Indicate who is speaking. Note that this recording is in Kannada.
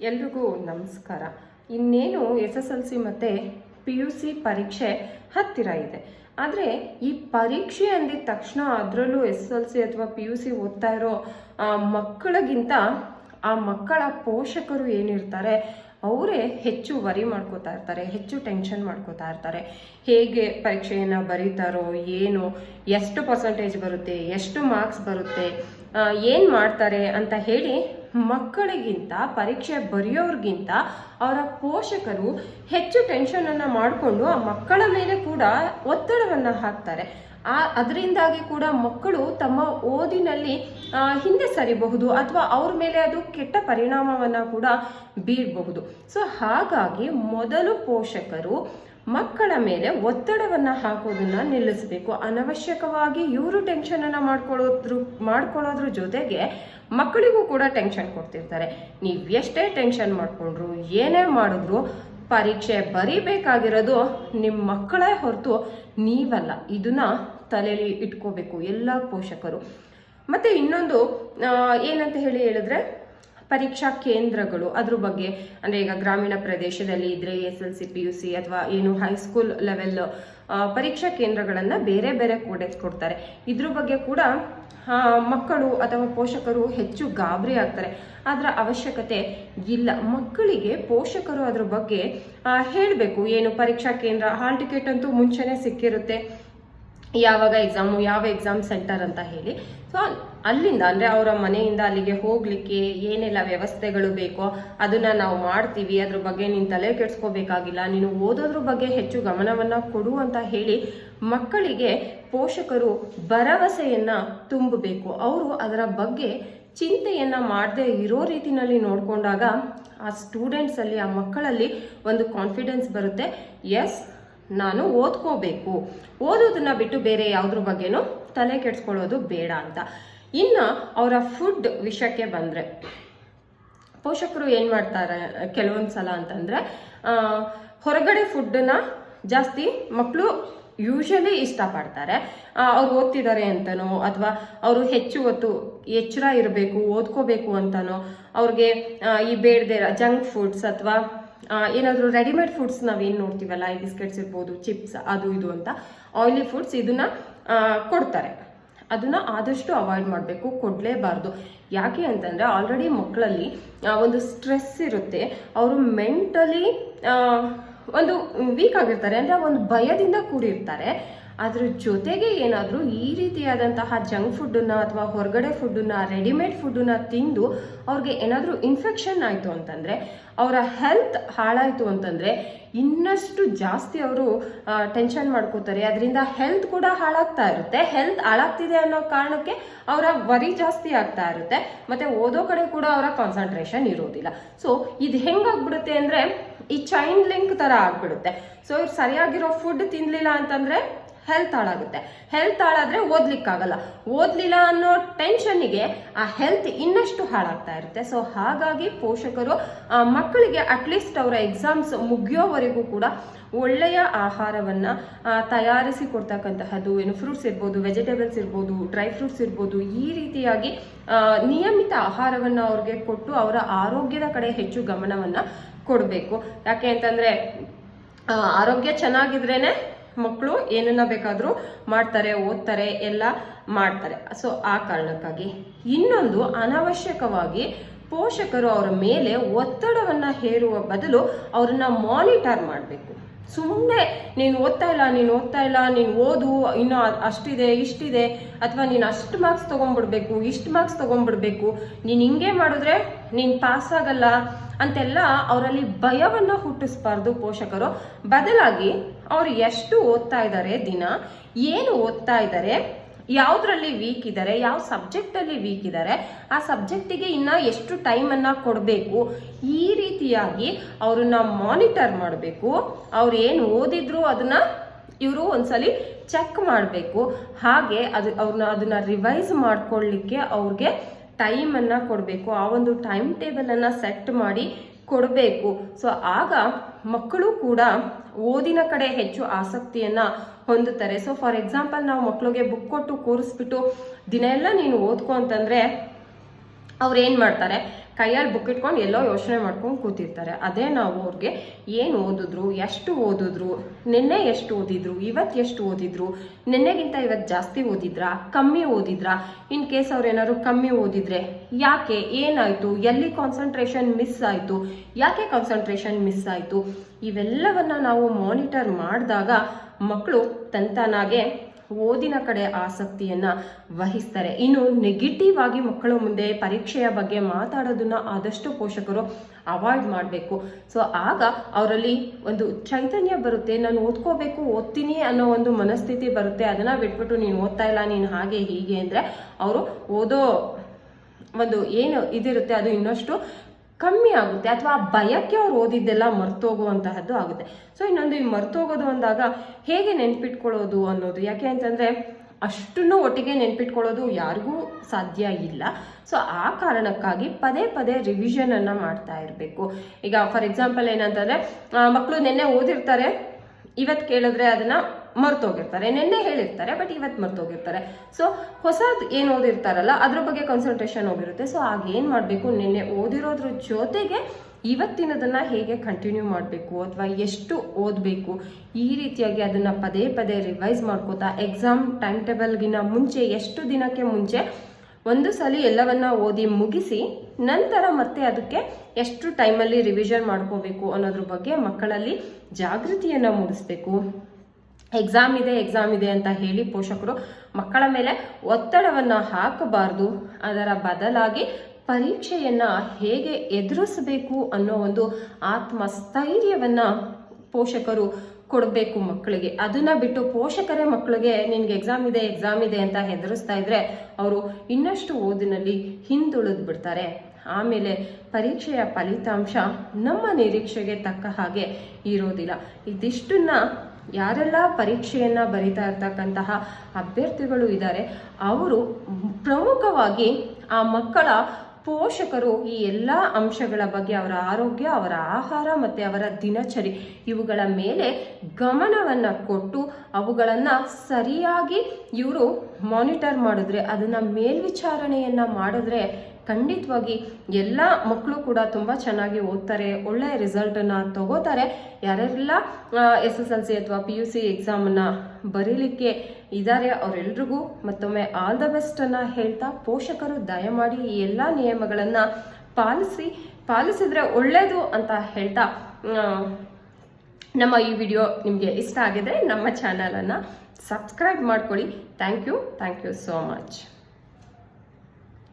Speaker 1: ಎಲ್ರಿಗೂ ನಮಸ್ಕಾರ. ಇನ್ನೇನು ಎಸ್ ಎಸ್ ಎಲ್ ಸಿ ಮತ್ತು ಪಿ ಯು ಸಿ ಪರೀಕ್ಷೆ ಹತ್ತಿರ ಇದೆ. ಆದರೆ ಈ ಪರೀಕ್ಷೆ ಅಂದಿದ ತಕ್ಷಣ ಅದರಲ್ಲೂ ಎಸ್ ಎಲ್ ಸಿ ಅಥವಾ ಪಿ ಯು ಸಿ ಓದ್ತಾ ಇರೋ ಮಕ್ಕಳಿಗಿಂತ ಆ ಮಕ್ಕಳ ಪೋಷಕರು ಏನಿರ್ತಾರೆ, ಅವರೇ ಹೆಚ್ಚು ವರಿ ಮಾಡ್ಕೋತಾ ಇರ್ತಾರೆ, ಹೆಚ್ಚು ಟೆನ್ಷನ್ ಮಾಡ್ಕೋತಾ ಇರ್ತಾರೆ. ಹೇಗೆ ಪರೀಕ್ಷೆಯನ್ನು ಬರೀತಾರೋ, ಏನು, ಎಷ್ಟು ಪರ್ಸೆಂಟೇಜ್ ಬರುತ್ತೆ, ಎಷ್ಟು ಮಾರ್ಕ್ಸ್ ಬರುತ್ತೆ ಏನು ಮಾಡ್ತಾರೆ ಅಂತ ಹೇಳಿ ಮಕ್ಕಳಿಗಿಂತ, ಪರೀಕ್ಷೆ ಬರೆಯೋರ್ಗಿಂತ ಅವರ ಪೋಷಕರು ಹೆಚ್ಚು ಟೆನ್ಷನನ್ನು ಮಾಡಿಕೊಂಡು ಆ ಮಕ್ಕಳ ಮೇಲೆ ಕೂಡ ಒತ್ತಡವನ್ನು ಹಾಕ್ತಾರೆ. ಆ, ಅದರಿಂದಾಗಿ ಕೂಡ ಮಕ್ಕಳು ತಮ್ಮ ಓದಿನಲ್ಲಿ ಹಿಂದೆ ಸರಿಬಹುದು ಅಥವಾ ಅವ್ರ ಮೇಲೆ ಅದು ಕೆಟ್ಟ ಪರಿಣಾಮವನ್ನು ಕೂಡ ಬೀರಬಹುದು. ಸೊ ಹಾಗಾಗಿ ಮೊದಲು ಪೋಷಕರು ಮಕ್ಕಳ ಮೇಲೆ ಒತ್ತಡವನ್ನು ಹಾಕೋದನ್ನ ನಿಲ್ಲಿಸಬೇಕು. ಅನವಶ್ಯಕವಾಗಿ ಇವರು ಟೆನ್ಷನನ್ನು ಮಾಡ್ಕೊಳ್ಳೋದ್ರ ಮಾಡ್ಕೊಳ್ಳೋದ್ರ ಜೊತೆಗೆ ಮಕ್ಕಳಿಗೂ ಕೂಡ ಟೆನ್ಷನ್ ಕೊಡ್ತಿರ್ತಾರೆ. ನೀವು ಎಷ್ಟೇ ಟೆನ್ಷನ್ ಮಾಡಿಕೊಂಡ್ರು, ಏನೇ ಮಾಡಿದ್ರು, ಪರೀಕ್ಷೆ ಬರೀಬೇಕಾಗಿರೋದು ನಿಮ್ಮ ಮಕ್ಕಳೇ ಹೊರತು ನೀವಲ್ಲ. ಇದನ್ನ ತಲೆಯಲ್ಲಿ ಇಟ್ಕೋಬೇಕು ಎಲ್ಲ ಪೋಷಕರು. ಮತ್ತೆ ಇನ್ನೊಂದು ಏನಂತ ಹೇಳಿ ಹೇಳಿದ್ರೆ ಪರೀಕ್ಷಾ ಕೇಂದ್ರಗಳು. ಅದ್ರ ಬಗ್ಗೆ ಅಂದರೆ ಈಗ ಗ್ರಾಮೀಣ ಪ್ರದೇಶದಲ್ಲಿ ಇದ್ರೆ S L C, P U C ಅಥವಾ ಏನು ಹೈಸ್ಕೂಲ್ ಲೆವೆಲ್ ಪರೀಕ್ಷಾ ಕೇಂದ್ರಗಳನ್ನು ಬೇರೆ ಬೇರೆ ಕೂಡ ಕೊಡ್ತಾರೆ. ಇದ್ರ ಬಗ್ಗೆ ಕೂಡ ಮಕ್ಕಳು ಅಥವಾ ಪೋಷಕರು ಹೆಚ್ಚು ಗಾಬರಿ ಆಗ್ತಾರೆ. ಅದರ ಅವಶ್ಯಕತೆ ಇಲ್ಲ. ಮಕ್ಕಳಿಗೆ ಪೋಷಕರು ಅದ್ರ ಬಗ್ಗೆ ಹೇಳಬೇಕು. ಏನು ಪರೀಕ್ಷಾ ಕೇಂದ್ರ ಹಾಲ್ ಟಿಕೆಟ್ ಅಂತೂ ಮುಂಚೆನೇ ಸಿಕ್ಕಿರುತ್ತೆ. ಯಾವಾಗ ಎಕ್ಸಾಮು ಯಾವ ಎಕ್ಸಾಮ್ ಸೆಂಟರ್ ಅಂತ ಹೇಳಿ. ಸೊ ಅಲ್ಲಿಂದ, ಅಂದರೆ ಅವರ ಮನೆಯಿಂದ ಅಲ್ಲಿಗೆ ಹೋಗಲಿಕ್ಕೆ ಏನೆಲ್ಲ ವ್ಯವಸ್ಥೆಗಳು ಬೇಕೋ ಅದನ್ನು ನಾವು ಮಾಡ್ತೀವಿ. ಅದ್ರ ಬಗ್ಗೆ ನೀನು ತಲೆ ಕೆಡಿಸ್ಕೋಬೇಕಾಗಿಲ್ಲ. ನೀನು ಓದೋದ್ರ ಬಗ್ಗೆ ಹೆಚ್ಚು ಗಮನವನ್ನು ಕೊಡು ಅಂತ ಹೇಳಿ ಮಕ್ಕಳಿಗೆ ಪೋಷಕರು ಭರವಸೆಯನ್ನು ತುಂಬಬೇಕು. ಅವರು ಅದರ ಬಗ್ಗೆ ಚಿಂತೆಯನ್ನು ಮಾಡದೆ ಇರೋ ರೀತಿನಲ್ಲಿ ನೋಡಿಕೊಂಡಾಗ ಆ ಸ್ಟೂಡೆಂಟ್ಸಲ್ಲಿ ಆ ಮಕ್ಕಳಲ್ಲಿ ಒಂದು ಕಾನ್ಫಿಡೆನ್ಸ್ ಬರುತ್ತೆ. ಎಸ್ ನಾನು ಓದ್ಕೋಬೇಕು. ಓದೋದನ್ನ ಬಿಟ್ಟು ಬೇರೆ ಯಾವುದ್ರ ಬಗ್ಗೆನೂ ತಲೆ ಕೆಡ್ಸ್ಕೊಳ್ಳೋದು ಬೇಡ ಅಂತ. ಇನ್ನು ಅವರ ಫುಡ್ ವಿಷಯಕ್ಕೆ ಬಂದರೆ, ಪೋಷಕರು ಏನು ಮಾಡ್ತಾರೆ ಕೆಲವೊಂದು ಸಲ ಅಂತಂದರೆ ಹೊರಗಡೆ ಫುಡ್ಡನ್ನ ಜಾಸ್ತಿ ಮಕ್ಕಳು ಯೂಶಲಿ ಇಷ್ಟಪಡ್ತಾರೆ. ಅವ್ರು ಓದ್ತಿದ್ದಾರೆ ಅಂತನೋ, ಅಥವಾ ಅವರು ಹೆಚ್ಚು ಹೊತ್ತು ಎಚ್ಚರ ಇರಬೇಕು, ಓದ್ಕೋಬೇಕು ಅಂತನೋ, ಅವ್ರಿಗೆ ಈ ಬೇಡದೆ ಜಂಕ್ ಫುಡ್ಸ್ ಅಥವಾ ಏನಾದರೂ ರೆಡಿಮೇಡ್ ಫುಡ್ಸ್ ನಾವೇನು ನೋಡ್ತೀವಲ್ಲ, ಈ ಬಿಸ್ಕೆಟ್ಸ್ ಇರ್ಬೋದು ಚಿಪ್ಸ್ ಅದು ಇದು ಅಂತ ಆಯ್ಲಿ ಫುಡ್ಸ್ ಇದನ್ನ ಕೊಡ್ತಾರೆ. ಅದನ್ನ ಆದಷ್ಟು ಅವಾಯ್ಡ್ ಮಾಡಬೇಕು, ಕೊಡಲೇಬಾರ್ದು. ಯಾಕೆ ಅಂತಂದರೆ ಆಲ್ರೆಡಿ ಮಕ್ಕಳಲ್ಲಿ ಒಂದು ಸ್ಟ್ರೆಸ್ ಇರುತ್ತೆ. ಅವರು ಮೆಂಟಲಿ ಒಂದು ವೀಕ್ ಆಗಿರ್ತಾರೆ. ಅಂದರೆ ಒಂದು ಭಯದಿಂದ ಕೂಡಿರ್ತಾರೆ. ಅದ್ರ ಜೊತೆಗೆ ಏನಾದರೂ ಈ ರೀತಿಯಾದಂತಹ ಜಂಕ್ ಫುಡ್ಡನ್ನ ಅಥವಾ ಹೊರಗಡೆ ಫುಡ್ಡನ್ನ, ರೆಡಿಮೇಡ್ ಫುಡ್ಡನ್ನ ತಿಂದು ಅವ್ರಿಗೆ ಏನಾದರೂ ಇನ್ಫೆಕ್ಷನ್ ಆಯಿತು ಅಂತಂದರೆ, ಅವರ ಹೆಲ್ತ್ ಹಾಳಾಯಿತು ಅಂತಂದರೆ ಇನ್ನಷ್ಟು ಜಾಸ್ತಿ ಅವರು ಟೆನ್ಷನ್ ಮಾಡ್ಕೋತಾರೆ. ಅದರಿಂದ ಹೆಲ್ತ್ ಕೂಡ ಹಾಳಾಗ್ತಾ ಇರುತ್ತೆ. ಹೆಲ್ತ್ ಹಾಳಾಗ್ತಿದೆ ಅನ್ನೋ ಕಾರಣಕ್ಕೆ ಅವರ ವರಿ ಜಾಸ್ತಿ ಆಗ್ತಾ ಇರುತ್ತೆ. ಮತ್ತೆ ಓದೋ ಕಡೆ ಕೂಡ ಅವರ ಕಾನ್ಸಂಟ್ರೇಷನ್ ಇರೋದಿಲ್ಲ. ಸೊ ಇದು ಹೆಂಗಾಗ್ಬಿಡುತ್ತೆ ಅಂದರೆ ಈ ಚೈನ್ ಲಿಂಕ್ ಥರ ಆಗ್ಬಿಡುತ್ತೆ. ಸೊ ಇವ್ರು ಸರಿಯಾಗಿರೋ ಫುಡ್ ತಿನ್ನಲಿಲ್ಲ ಅಂತಂದರೆ ಹೆಲ್ತ್ ಹಾಳಾಗುತ್ತೆ. ಹೆಲ್ತ್ ಹಾಳಾದ್ರೆ ಓದ್ಲಿಕ್ಕಾಗಲ್ಲ. ಓದ್ಲಿಲ್ಲ ಅನ್ನೋ ಟೆನ್ಷನ್ಗೆ ಆ ಹೆಲ್ತ್ ಇನ್ನಷ್ಟು ಹಾಳಾಗ್ತಾ ಇರುತ್ತೆ. ಸೊ ಹಾಗಾಗಿ ಪೋಷಕರು ಮಕ್ಕಳಿಗೆ ಅಟ್ಲೀಸ್ಟ್ ಅವರ ಎಕ್ಸಾಮ್ಸ್ ಮುಗಿಯೋವರೆಗೂ ಕೂಡ ಒಳ್ಳೆಯ ಆಹಾರವನ್ನು ತಯಾರಿಸಿ ಕೊಡ್ತಕ್ಕಂತಹದ್ದು, ಏನು ಫ್ರೂಟ್ಸ್ ಇರ್ಬೋದು ವೆಜಿಟೇಬಲ್ಸ್ ಇರ್ಬೋದು ಡ್ರೈ ಫ್ರೂಟ್ಸ್ ಇರ್ಬೋದು, ಈ ರೀತಿಯಾಗಿ ನಿಯಮಿತ ಆಹಾರವನ್ನು ಅವ್ರಿಗೆ ಕೊಟ್ಟು ಅವರ ಆರೋಗ್ಯದ ಕಡೆ ಹೆಚ್ಚು ಗಮನವನ್ನು ಕೊಡಬೇಕು. ಯಾಕೆ ಅಂತಂದರೆ ಆರೋಗ್ಯ ಚೆನ್ನಾಗಿದ್ರೇನೆ ಮಕ್ಕಳು ಏನನ್ನ ಬೇಕಾದರೂ ಮಾಡ್ತಾರೆ, ಓದ್ತಾರೆ, ಎಲ್ಲ ಮಾಡ್ತಾರೆ. ಸೊ ಆ ಕಾರಣಕ್ಕಾಗಿ ಇನ್ನೊಂದು ಅನವಶ್ಯಕವಾಗಿ ಪೋಷಕರು ಅವರ ಮೇಲೆ ಒತ್ತಡವನ್ನು ಹೇರುವ ಬದಲು ಅವ್ರನ್ನ ಮಾನಿಟರ್ ಮಾಡಬೇಕು. ಸುಮ್ಮನೆ ನೀನು ಓದ್ತಾ ಇಲ್ಲ, ನೀನು ಓದ್ತಾ ಇಲ್ಲ, ನೀನು ಓದು, ಇನ್ನು ಅಷ್ಟಿದೆ, ಇಷ್ಟಿದೆ, ಅಥವಾ ನೀನು ಅಷ್ಟು ಮಾರ್ಕ್ಸ್ ತೊಗೊಂಡ್ಬಿಡ್ಬೇಕು ಇಷ್ಟು ಮಾರ್ಕ್ಸ್ ತೊಗೊಂಡ್ಬಿಡ್ಬೇಕು ನೀನು ಹಿಂಗೆ ಮಾಡಿದ್ರೆ ನೀನು ಪಾಸ್ ಆಗಲ್ಲ ಅಂತೆಲ್ಲ ಅವರಲ್ಲಿ ಭಯವನ್ನು ಹುಟ್ಟಿಸ್ಬಾರ್ದು ಪೋಷಕರು. ಬದಲಾಗಿ ಅವ್ರು ಎಷ್ಟು ಓದ್ತಾ ಇದ್ದಾರೆ ದಿನ, ಏನು ಓದ್ತಾ ಇದ್ದಾರೆ ಯಾವುದ್ರಲ್ಲಿ ವೀಕ್ ಇದ್ದಾರೆ ಯಾವ ಸಬ್ಜೆಕ್ಟಲ್ಲಿ ವೀಕ್ ಇದ್ದಾರೆ ಆ ಸಬ್ಜೆಕ್ಟಿಗೆ ಇನ್ನ ಎಷ್ಟು ಟೈಮನ್ನು ಕೊಡಬೇಕು, ಈ ರೀತಿಯಾಗಿ ಅವ್ರನ್ನ ಮಾನಿಟರ್ ಮಾಡಬೇಕು. ಅವ್ರು ಏನು ಓದಿದ್ರು ಅದನ್ನ ಇವರು ಒಂದ್ಸಲಿ ಚೆಕ್ ಮಾಡಬೇಕು. ಹಾಗೆ ಅದು ಅವ್ರನ್ನ ಅದನ್ನ ರಿವೈಸ್ ಮಾಡ್ಕೊಳ್ಳಿಕ್ಕೆ ಅವ್ರಿಗೆ ಟೈಮನ್ನು ಕೊಡಬೇಕು, ಆ ಒಂದು ಟೈಮ್ ಟೇಬಲನ್ನು ಸೆಟ್ ಮಾಡಿ ಕೊಡಬೇಕು. ಸೊ, ಆಗ ಮಕ್ಕಳು ಕೂಡ ಓದಿನ ಕಡೆ ಹೆಚ್ಚು ಆಸಕ್ತಿಯನ್ನ ಹೊಂದುತ್ತಾರೆ. ಸೊ ಫಾರ್ ಎಕ್ಸಾಂಪಲ್ ನಾವು ಮಕ್ಕಳಿಗೆ ಬುಕ್ ಕೊಟ್ಟು, ಕೂರಿಸ್ಬಿಟ್ಟು ದಿನ ಎಲ್ಲ ನೀನು ಓದ್ಕೊ ಅಂತಂದ್ರೆ ಅವ್ರು ಏನು ಮಾಡ್ತಾರೆ? ಕೈಯಲ್ಲಿ ಬುಕ್ ಇಟ್ಕೊಂಡು ಎಲ್ಲೋ ಯೋಚನೆ ಮಾಡ್ಕೊಂಡು ಕೂತಿರ್ತಾರೆ. ಅದೇ ನಾವು ಅವ್ರಿಗೆ ಏನು ಓದಿದ್ರು, ಎಷ್ಟು ಓದಿದ್ರು, ನಿನ್ನೆ ಎಷ್ಟು ಓದಿದ್ರು ಇವತ್ತು ಎಷ್ಟು ಓದಿದ್ರು, ನಿನ್ನೆಗಿಂತ ಇವತ್ತು ಜಾಸ್ತಿ ಓದಿದ್ರಾ, ಕಮ್ಮಿ ಓದಿದ್ರಾ ಇನ್ ಕೇಸ್ ಅವ್ರು ಏನಾದ್ರು ಕಮ್ಮಿ ಓದಿದ್ರೆ ಯಾಕೆ, ಏನಾಯ್ತು, ಎಲ್ಲಿ ಕಾನ್ಸಂಟ್ರೇಷನ್ ಮಿಸ್ ಆಯಿತು, ಯಾಕೆ ಕಾನ್ಸಂಟ್ರೇಷನ್ ಮಿಸ್ ಆಯಿತು, ಇವೆಲ್ಲವನ್ನು ನಾವು ಮಾನಿಟರ್ ಮಾಡಿದಾಗ ಮಕ್ಕಳು ತಂತಾನಾಗೆ ಓದಿನ ಕಡೆ ಆಸಕ್ತಿಯನ್ನ ವಹಿಸ್ತಾರೆ. ಇನ್ನು ನೆಗೆಟಿವ್ ಆಗಿ ಮಕ್ಕಳ ಮುಂದೆ ಪರೀಕ್ಷೆಯ ಬಗ್ಗೆ ಮಾತಾಡೋದನ್ನ ಆದಷ್ಟು ಪೋಷಕರು ಅವಾಯ್ಡ್ ಮಾಡಬೇಕು. ಸೊ ಆಗ ಅವರಲ್ಲಿ ಒಂದು ಚೈತನ್ಯ ಬರುತ್ತೆ. ನಾನು ಓದ್ಕೋಬೇಕು, ಓದ್ತೀನಿ ಅನ್ನೋ ಒಂದು ಮನಸ್ಥಿತಿ ಬರುತ್ತೆ. ಅದನ್ನ ಬಿಟ್ಬಿಟ್ಟು ನೀನು ಓದ್ತಾ ಇಲ್ಲ, ನೀನು ಹಾಗೆ ಹೀಗೆ ಅಂದರೆ ಅವರು ಓದೋ ಒಂದು ಏನು ಇದಿರುತ್ತೆ, ಅದು ಇನ್ನಷ್ಟು ಕಮ್ಮಿ ಆಗುತ್ತೆ ಅಥವಾ ಆ ಭಯಕ್ಕೆ ಅವ್ರು ಓದಿದ್ದೆಲ್ಲ ಮರ್ತೋಗುವಂತಹದ್ದು ಆಗುತ್ತೆ. ಸೊ ಇನ್ನೊಂದು ಈ ಮರ್ತೋಗೋದು ಅಂದಾಗ ಹೇಗೆ ನೆನ್ಪಿಟ್ಕೊಳ್ಳೋದು ಅನ್ನೋದು? ಯಾಕೆ ಅಂತಂದ್ರೆ ಅಷ್ಟನ್ನು ಒಟ್ಟಿಗೆ ನೆನ್ಪಿಟ್ಕೊಳ್ಳೋದು ಯಾರಿಗೂ ಸಾಧ್ಯ ಇಲ್ಲ. ಸೊ ಆ ಕಾರಣಕ್ಕಾಗಿ ಪದೇ ಪದೇ ರಿವಿಷನ್ ಅನ್ನ ಮಾಡ್ತಾ ಇರಬೇಕು. ಈಗ ಫಾರ್ ಎಕ್ಸಾಂಪಲ್ ಏನಂತಂದ್ರೆ ಮಕ್ಕಳು ನಿನ್ನೆ ಓದಿರ್ತಾರೆ ಇವತ್ತು ಕೇಳಿದ್ರೆ ಅದನ್ನ ಮರ್ತೋಗಿರ್ತಾರೆ. ನಿನ್ನೆ ಹೇಳಿರ್ತಾರೆ ಬಟ್ ಇವತ್ತು ಮರ್ತೋಗಿರ್ತಾರೆ. ಸೊ ಹೊಸದು ಏನು ಓದಿರ್ತಾರಲ್ಲ, ಅದ್ರ ಬಗ್ಗೆ ಕಾನ್ಸಂಟ್ರೇಷನ್ ಹೋಗಿರುತ್ತೆ. ಸೊ ಆಗ ಏನು ಮಾಡಬೇಕು? ನಿನ್ನೆ ಓದಿರೋದ್ರ ಜೊತೆಗೆ ಇವತ್ತಿನದನ್ನು ಹೇಗೆ ಕಂಟಿನ್ಯೂ ಮಾಡಬೇಕು? ಅಥವಾ ಎಷ್ಟು ಓದಬೇಕು? ಈ ರೀತಿಯಾಗಿ ಅದನ್ನು ಪದೇ ಪದೇ ರಿವೈಸ್ ಮಾಡ್ಕೋತಾ ಎಕ್ಸಾಮ್ ಟೈಮ್ ಟೇಬಲ್ಗಿನ ಮುಂಚೆ, ಎಷ್ಟು ದಿನಕ್ಕೆ ಮುಂಚೆ ಒಂದು ಸಲ ಎಲ್ಲವನ್ನ ಓದಿ ಮುಗಿಸಿ, ನಂತರ ಮತ್ತೆ ಅದಕ್ಕೆ ಎಷ್ಟು ಟೈಮಲ್ಲಿ ರಿವಿಷನ್ ಮಾಡ್ಕೋಬೇಕು ಅನ್ನೋದ್ರ ಬಗ್ಗೆ ಮಕ್ಕಳಲ್ಲಿ ಜಾಗೃತಿಯನ್ನು ಮೂಡಿಸ್ಬೇಕು. ಎಕ್ಸಾಮ್ ಇದೆ ಎಕ್ಸಾಮ್ ಇದೆ ಅಂತ ಹೇಳಿ ಪೋಷಕರು ಮಕ್ಕಳ ಮೇಲೆ ಒತ್ತಡವನ್ನ ಹಾಕಬಾರ್ದು. ಅದರ ಬದಲಾಗಿ ಪರೀಕ್ಷೆಯನ್ನು ಹೇಗೆ ಎದುರಿಸಬೇಕು ಅನ್ನೋ ಒಂದು ಆತ್ಮಸ್ಥೈರ್ಯವನ್ನ ಪೋಷಕರು ಕೊಡಬೇಕು ಮಕ್ಕಳಿಗೆ. ಅದನ್ನ ಬಿಟ್ಟು ಪೋಷಕರೇ ಮಕ್ಕಳಿಗೆ ನಿನ್ಗೆ ಎಕ್ಸಾಮ್ ಇದೆ ಎಕ್ಸಾಮ್ ಇದೆ ಅಂತ ಹೆದರಿಸ್ತಾ ಇದ್ರೆ ಅವರು ಇನ್ನಷ್ಟು ಓದಿನಲ್ಲಿ ಹಿಂದುಳಿದು ಬಿಡ್ತಾರೆ. ಆಮೇಲೆ ಪರೀಕ್ಷೆಯ ಫಲಿತಾಂಶ ನಮ್ಮ ನಿರೀಕ್ಷೆಗೆ ತಕ್ಕ ಹಾಗೆ ಇರೋದಿಲ್ಲ. ಇದಿಷ್ಟನ್ನ ಯಾರೆಲ್ಲ ಪರೀಕ್ಷೆಯನ್ನ ಬರಿತಾ ಇರ್ತಕ್ಕಂತಹ ಅಭ್ಯರ್ಥಿಗಳು ಇದ್ದಾರೆ ಅವರು ಪ್ರಮುಖವಾಗಿ ಆ ಮಕ್ಕಳ ಪೋಷಕರು ಈ ಎಲ್ಲ ಅಂಶಗಳ ಬಗ್ಗೆ ಅವರ ಆರೋಗ್ಯ, ಅವರ ಆಹಾರ ಮತ್ತು ಅವರ ದಿನಚರಿ ಇವುಗಳ ಮೇಲೆ ಗಮನವನ್ನು ಕೊಟ್ಟು ಅವುಗಳನ್ನು ಸರಿಯಾಗಿ ಇವರು ಮಾನಿಟರ್ ಮಾಡಿದ್ರೆ, ಅದನ್ನು ಮೇಲ್ವಿಚಾರಣೆಯನ್ನ ಮಾಡಿದ್ರೆ ಖಂಡಿತವಾಗಿ ಎಲ್ಲ ಮಕ್ಕಳು ಕೂಡ ತುಂಬ ಚೆನ್ನಾಗಿ ಓದ್ತಾರೆ ಒಳ್ಳೆಯ ರಿಸಲ್ಟನ್ನು ತಗೋತಾರೆ. ಯಾರೆಲ್ಲ ಎಸ್ ಎಸ್ ಎಲ್ ಸಿ ಅಥವಾ ಪಿ ಯು ಸಿ ಎಕ್ಸಾಮನ್ನು ಬರೀಲಿಕ್ಕೆ ಇದ್ದಾರೆ ಅವರೆಲ್ರಿಗೂ ಮತ್ತೊಮ್ಮೆ ಆಲ್ ದ ಬೆಸ್ಟನ್ನು ಹೇಳ್ತಾ ಪೋಷಕರು ದಯಮಾಡಿ ಈ ಎಲ್ಲ ನಿಯಮಗಳನ್ನು ಪಾಲಿಸಿ, ಪಾಲಿಸಿದ್ರೆ ಒಳ್ಳೆಯದು ಅಂತ ಹೇಳ್ತಾ ನಮ್ಮ ಈ ವಿಡಿಯೋ ನಿಮಗೆ ಇಷ್ಟ ಆಗಿದ್ರೆ ನಮ್ಮ ಚಾನಲನ್ನು ಸಬ್ಸ್ಕ್ರೈಬ್ ಮಾಡ್ಕೊಳ್ಳಿ. Thank you thank you so much